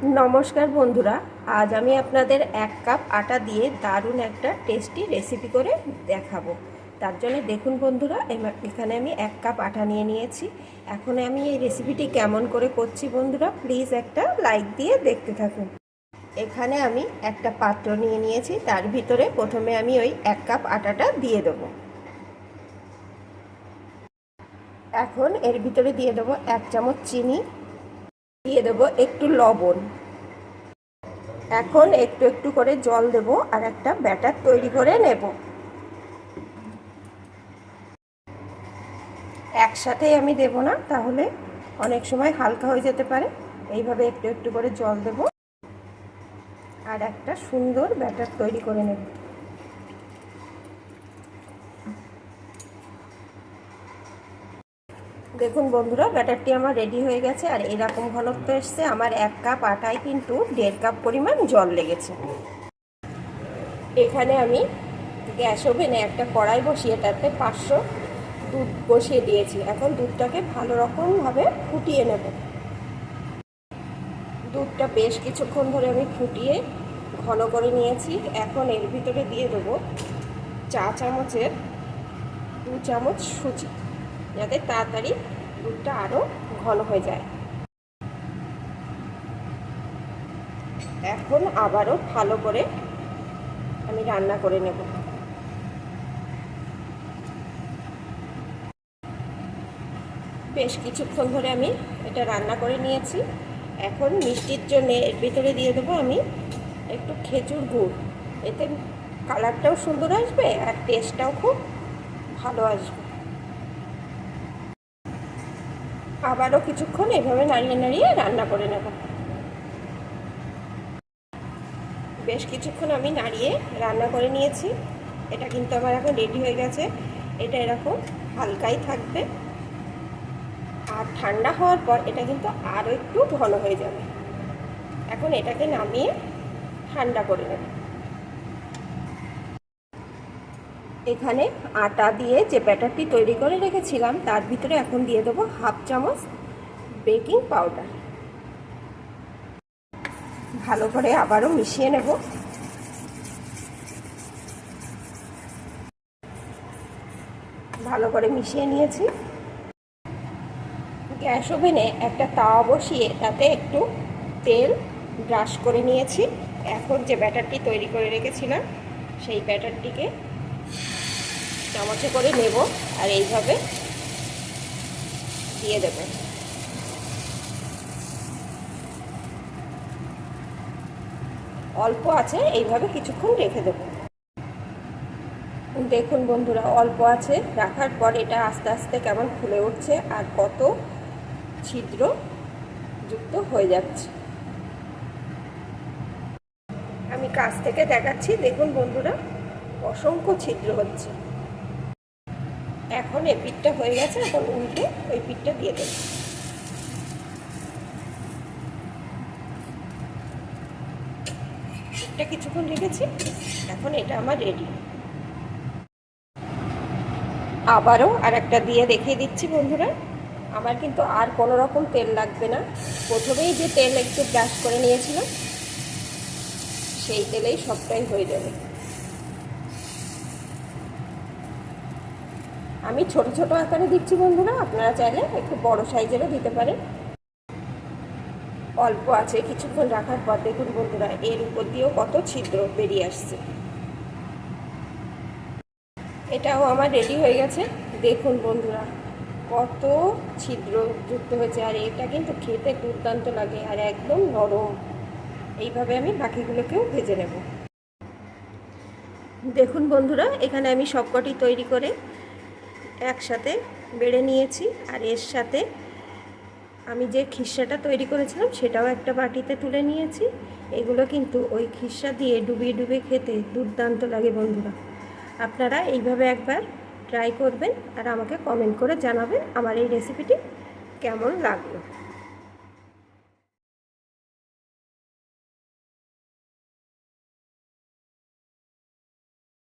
নমস্কার বন্ধুরা, আজ আমি আপনাদের এক কাপ আটা দিয়ে দারুণ একটা টেস্টি রেসিপি করে দেখাবো। তার জন্য দেখুন বন্ধুরা এখানে আমি এক কাপ আটা নিয়ে নিয়েছি। এখন আমি এই রেসিপিটি কেমন করে করছি বন্ধুরা প্লিজ একটা লাইক দিয়ে দেখতে থাকুন। এখানে আমি একটা পাত্র নিয়ে নিয়েছি, তার ভিতরে প্রথমে আমি ওই এক কাপ আটাটা দিয়ে দেবো। এখন এর ভিতরে দিয়ে দেবো এক চামচ চিনি দিয়ে দেবো একটু লবণ। এখন একটু একটু করে জল দেব আর একটা ব্যাটার তৈরি করে নেব। একসাথে আমি দেব না, তাহলে অনেক সময় হালকা হয়ে যেতে পারে। এইভাবে একটু একটু করে জল দেব। আর একটা সুন্দর ব্যাটার তৈরি করে নেব। দেখুন বন্ধুরা, ব্যাটারটি আমার রেডি হয়ে গেছে আর এরকম ঘনত্ব এসছে। আমার এক কাপ আটায় কিন্তু দেড় কাপ পরিমাণ জল লেগেছে। এখানে আমি গ্যাস ওভেনে একটা কড়াই বসিয়ে তাতে পাঁচশো দুধ বসিয়ে দিয়েছি। এখন দুধটাকে ভালো রকমভাবে ফুটিয়ে নেব। দুধটা বেশ কিছুক্ষণ ধরে আমি ফুটিয়ে ঘন করে নিয়েছি। এখন এর ভিতরে দিয়ে দেবো চা চামচের দু চামচ সুজি। যাতে তাড়াতাড়ি দুধটা আরও ঘন হয়ে যায়। এখন আবারও ভালো করে আমি রান্না করে নেব। বেশ কিছুক্ষণ ধরে আমি এটা রান্না করে নিয়েছি। এখন মিষ্টির জন্য এর ভিতরে দিয়ে দেবো আমি একটু খেজুর গুড়। এতে কালারটাও সুন্দর আসবে আর টেস্টটাও খুব ভালো আসবে। আবারও কিছুক্ষণ এভাবে নাড়িয়ে নাড়িয়ে রান্না করে নেব। বেশ কিছুক্ষণ আমি নাড়িয়ে রান্না করে নিয়েছি। এটা কিন্তু আমার এখন রেডি হয়ে গেছে। এটা এরকম হালকাই থাকবে। আর ঠান্ডা হওয়ার পর এটা কিন্তু আরও একটু ঘন হয়ে যাবে। এখন এটাকে নামিয়ে ঠান্ডা করে নেব। এখানে আটা দিয়ে যে ব্যাটারটি তৈরি করে রেখেছিলাম, তার ভিতরে এখন দিয়ে দেবো হাফ চামচ বেকিং পাউডার। ভালো করে আবারও মিশিয়ে নেব। ভালো করে মিশিয়ে নিয়েছি। গ্যাস ওভেনে একটা তাওয়া বসিয়ে তাতে একটু তেল ব্রাশ করে নিয়েছি। এখন যে ব্যাটারটি তৈরি করে রেখেছিলাম, সেই ব্যাটারটিকে চামচে করে নেব আর এইভাবে দিয়ে দেব। অল্প আছে, এইভাবে কিছুক্ষণ রেখে দেব। দেখুন বন্ধুরা, অল্প আছে, রাখার পর এটা আস্তে আস্তে কেমন ফুলে উঠছে আর কত ছিদ্র যুক্ত হয়ে যাচ্ছে। আমি কাছ থেকে দেখাচ্ছি, দেখুন বন্ধুরা, অসংখ্য ছিদ্র হচ্ছে। এখন এই পিঠটা হয়ে গেছে, এখন উল্টে ওই পিঠটা দিয়ে দেব। পিঠটা কিছুক্ষণ রেখেছি, এখন এটা আমার রেডি আবারও আর একটা দিয়ে দেখিয়ে দিচ্ছি বন্ধুরা। আমার কিন্তু আর কোনো রকম তেল লাগবে না। প্রথমেই যে তেল একটু ব্রাশ করে নিয়েছিলাম, সেই তেলেই সবটাই হয়ে যাবে। আমি ছোট ছোট আকারে দিচ্ছি বন্ধুরা, আপনারা চাইলে একটু বড় সাইজেরও দিতে পারেন। অল্প আছে, কিছুক্ষণ রাখার পর দেখুন বন্ধুরা, এর উপর দিয়েও কত ছিদ্র বেরিয়ে আসছে। এটাও আমার রেডি হয়ে গেছে। দেখুন বন্ধুরা, কত ছিদ্র যুক্ত হয়েছে, আর এটা কিন্তু খেতে দুর্দান্ত লাগে আর একদম নরম। এইভাবে আমি বাকিগুলোকেও ভেজে নেব। দেখুন বন্ধুরা, এখানে আমি সবকটি তৈরি করে একসাথে বেড়ে নিয়েছি আর এর সাথে আমি যে খিসাটা তৈরি করেছিলাম সেটাও একটা বাটিতে তুলে নিয়েছি। এগুলো কিন্তু ওই খিসা দিয়ে ডুবিয়ে ডুবিয়ে খেতে দুর্দান্ত লাগে বন্ধুরা। আপনারা এইভাবে একবার ট্রাই করবেন আর আমাকে কমেন্ট করে জানাবেন আমার এই রেসিপিটি কেমন লাগল।